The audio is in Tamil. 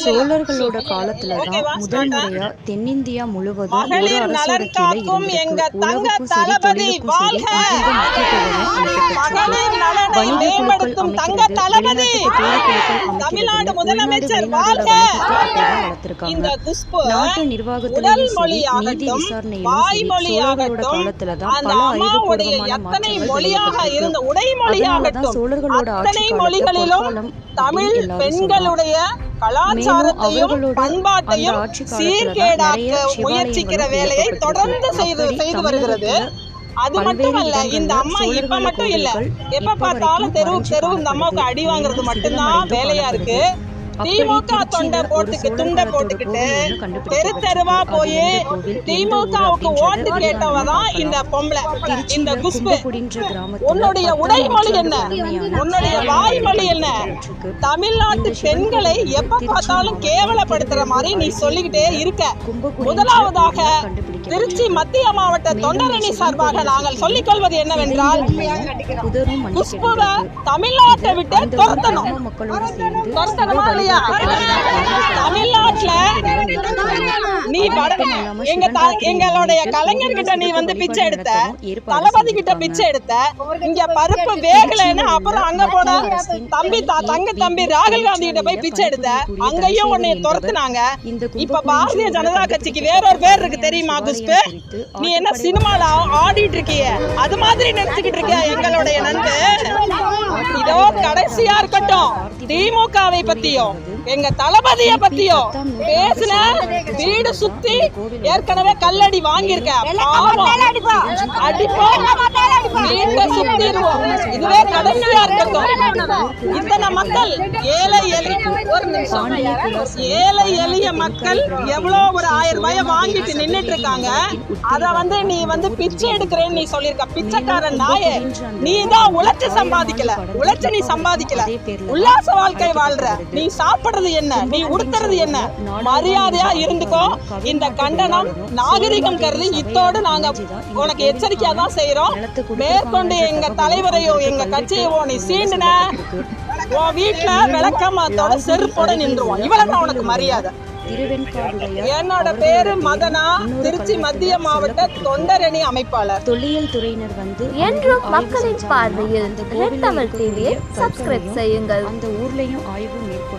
சோழர்களோட காலத்துல முதல் முறையா தென்னிந்தியா முழுவதும் ஒரு அரசோட கீழே உழவுக்கும் சரி தொழிலுக்கும் சரி மிகவும் நாட்டு நிர்வாகத்திலையும் சரி நீதி விசாரணையிலும் சோழர்களோட காலத்துல தான் பல அழிவுபூர்வமான சோழர்களோட ஆட்சி மொழிகளிலும் தமிழ் பெண்களுடைய கலாச்சாரத்தையும் பண்பாட்டையும் சீர்கேடாக்க முயற்சிக்கிற வேலையை தொடர்ந்து செய்து செய்து வருகிறது. அது மட்டும் இல்ல இந்த அம்மா இப்ப மட்டும் இல்ல எப்ப பார்த்தாலும் தெருவு தெருவு இந்த அம்மாவுக்கு அடி வாங்குறது மட்டும்தான் வேலையா இருக்கு. திமுக தொண்டை போட்டுக்கு துண்டை போட்டுக்கிட்டு தெரு தெருவா போய் திமுகவுக்கு ஓட்டு கேட்டவதான் இந்த பொம்பளை இந்த குஸ்பு. உன்னுடைய உடைமொழி என்ன? உன்னுடைய வாய்மொழி என்ன? தமிழ்நாட்டு பெண்களை எப்ப பார்த்தாலும் கேவலப்படுத்துற மாதிரி நீ சொல்லிக்கிட்டே இருக்க. முதலாவதாக திருச்சி மத்திய மாவட்ட தொண்டரணி சார்பாக நாங்கள் சொல்லிக் கொள்வது என்னவென்றால் குஷ்புவை தமிழ்நாட்டை விட்டு துரத்தணும். துரத்தணுமா இல்லையா? தமிழ்நாட்டுல நீ எங்க எங்களுடைய கலைஞர்கிட்ட நீ வந்து பிச்சை எடுத்த தளபதி கிட்ட பிச்சை எடுத்த இங்க பருப்பு வேகலைன்னு அப்புறம் அங்க போன தம்பி தங்க தம்பி ராகுல் காந்தி கிட்ட போய் பிச்சை எடுத்த அங்கேயும் உன்னை துரத்துனாங்க. இப்ப பாரதிய ஜனதா கட்சிக்கு வேற பேர் இருக்கு தெரியுமா குஸ்பு? நீ என்ன சினிமால ஆடிட்டு இருக்கிய? அது மாதிரி நினைச்சுக்கிட்டு இருக்கிய எங்களுடைய நண்பு? இதோ கடைசியா இருக்கட்டும். திமுகவை பத்தியும் எங்க தளபதிய பத்தியும் பேசுன வீடு சுத்தி ஏற்கனவே கல்லடி வாங்கியிருக்க. அடிப்பா. இதுவே கடைசியா இருக்கட்டும் இத்தனை மக்கள் ஏழை எளி ஒரு நிமிஷம். ஏழை எளிய மக்கள் எவ்வளவு ஒரு ஆயிரம் ரூபாயை வாங்கிட்டு நின்றுட்டு இருக்காங்க அத வந்து நீ வந்து பிச்சை எடுக்கிறேன்னு நீ சொல்லியிருக்க. பிச்சைக்காரன் நாயே நீ தான் உழைச்சு சம்பாதிக்கல. உழைச்சு நீ சம்பாதிக்கல. உல்லாச வாழ்க்கை வாழ்ற. நீ சாப்பிடுறது என்ன? நீ உடுத்துறது என்ன? மரியாதையா இருந்துக்கோ. இந்த கண்டனம் நாகரிகம் கருதி இத்தோடு நாங்க உனக்கு எச்சரிக்கையா தான் செய்யறோம் மேற்கொண்டு எங்க தலைவரையோ எங்க கட்சியவோ நீ சீண்டுன உன் வீட்டுல விளக்கமாத்தோட செருப்போட நின்றுவோம். இவ்வளவுதான் உனக்கு மரியாதை. என்னோட பேரு மதனா திருச்சி மத்திய மாவட்ட தொண்டரணி அமைப்பாளர். தொல்லியல் துறையினர் வந்து என்றும் மக்களின் பார்வையில் ரெட் தமிழ் செய்யுங்கள். அந்த ஊர்லயும் ஆய்வு மேற்கொண்டு